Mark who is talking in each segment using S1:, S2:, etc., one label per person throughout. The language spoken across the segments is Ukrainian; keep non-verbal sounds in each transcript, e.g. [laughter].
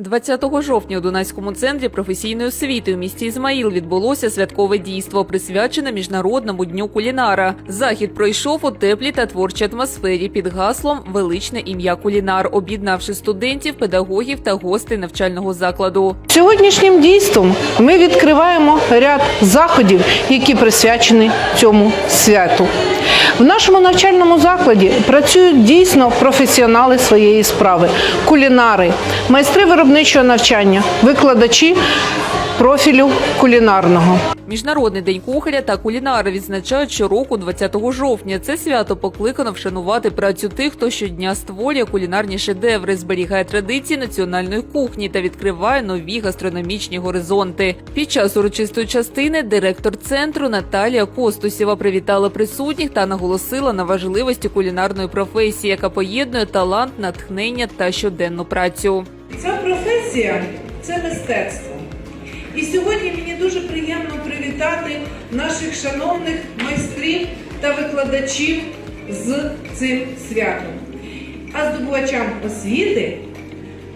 S1: 20 жовтня у Дунайському центрі професійної освіти у місті Ізмаїл відбулося святкове дійство, присвячене міжнародному дню кулінара. Захід пройшов у теплій та творчій атмосфері під гаслом Величне ім'я кулінар, об'єднавши студентів, педагогів та гостей навчального закладу.
S2: Сьогоднішнім дійством ми відкриваємо ряд заходів, які присвячені цьому святу. В нашому навчальному закладі працюють дійсно професіонали своєї справи, кулінари, майстри виробничого навчання, викладачі профілю кулінарного.
S1: Міжнародний день кухаря та кулінара відзначають щороку 20 жовтня. Це свято покликано вшанувати працю тих, хто щодня створює кулінарні шедеври, зберігає традиції національної кухні та відкриває нові гастрономічні горизонти. Під час урочистої частини директор центру Наталія Костусєва привітала присутніх та наголосила на важливості кулінарної професії, яка поєднує талант, натхнення та щоденну працю.
S3: Ця професія це мистецтво. І сьогодні мені дуже приємно привітати наших шановних майстрів та викладачів з цим святом. А здобувачам освіти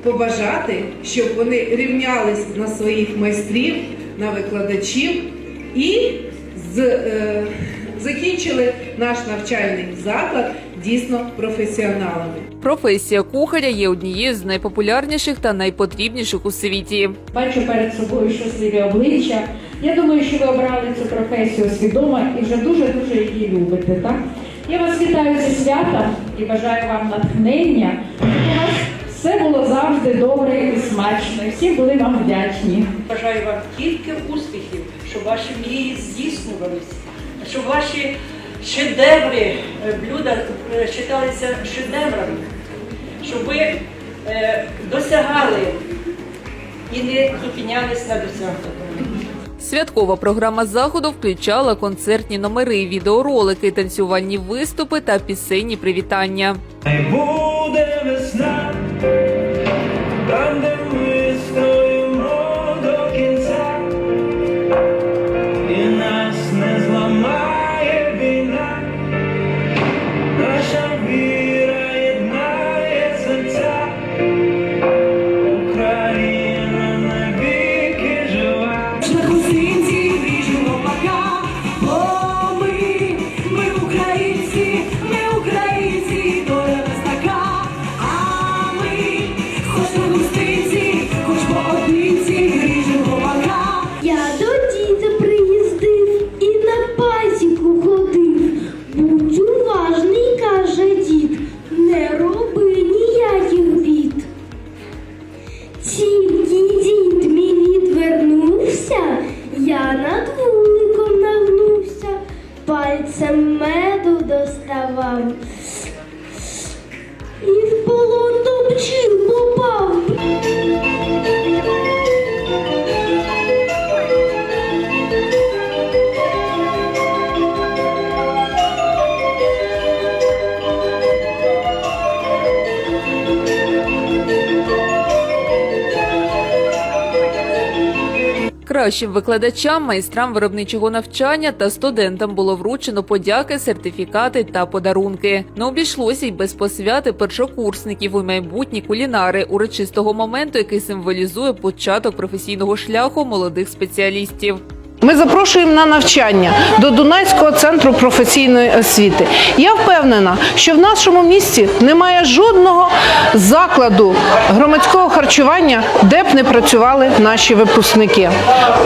S3: побажати, щоб вони рівнялись на своїх майстрів, на викладачів і з, е, закінчили наш навчальний заклад дійсно професіоналами.
S1: Професія кухаря є однією з найпопулярніших та найпотрібніших у світі.
S4: Бачу перед собою щасливі обличчя. Я думаю, що ви обрали цю професію свідомо і вже дуже-дуже її любите. Так? Я вас вітаю зі свята і бажаю вам натхнення. У вас все було завжди добре і смачно. Всі були вам вдячні.
S5: Бажаю вам тільки успіхів, щоб ваші мрії здійснювались, щоб ваші шедеври, е, блюда е, вважалися шедеврами, щоб ви е, досягали і не зупинялись на досягнутому.
S1: Святкова програма заходу включала концертні номери, відеоролики, танцювальні виступи та пісенні привітання.
S6: Буде весна, І [laughs]
S1: Кращим викладачам, майстрам виробничого навчання та студентам було вручено подяки, сертифікати та подарунки. Не обійшлося й без посвяти першокурсників у майбутні кулінари урочистого моменту, який символізує початок професійного шляху молодих спеціалістів.
S2: Ми запрошуємо на навчання до Дунайського центру професійної освіти. Я впевнена, що в нашому місті немає жодного закладу громадського харчування, де б не працювали наші випускники.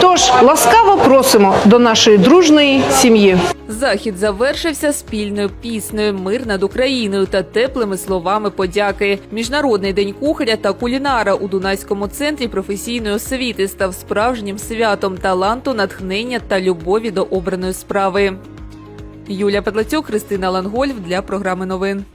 S2: Тож ласкаво просимо до нашої дружної сім'ї.
S1: Захід завершився спільною піснею Мир над Україною та теплими словами подяки. Міжнародний день кухаря та кулінара у Дунайському центрі професійної освіти став справжнім святом таланту, натхнення та любові до обраної справи. Юлія Петлацюк, Христина Лангольф для програми новин.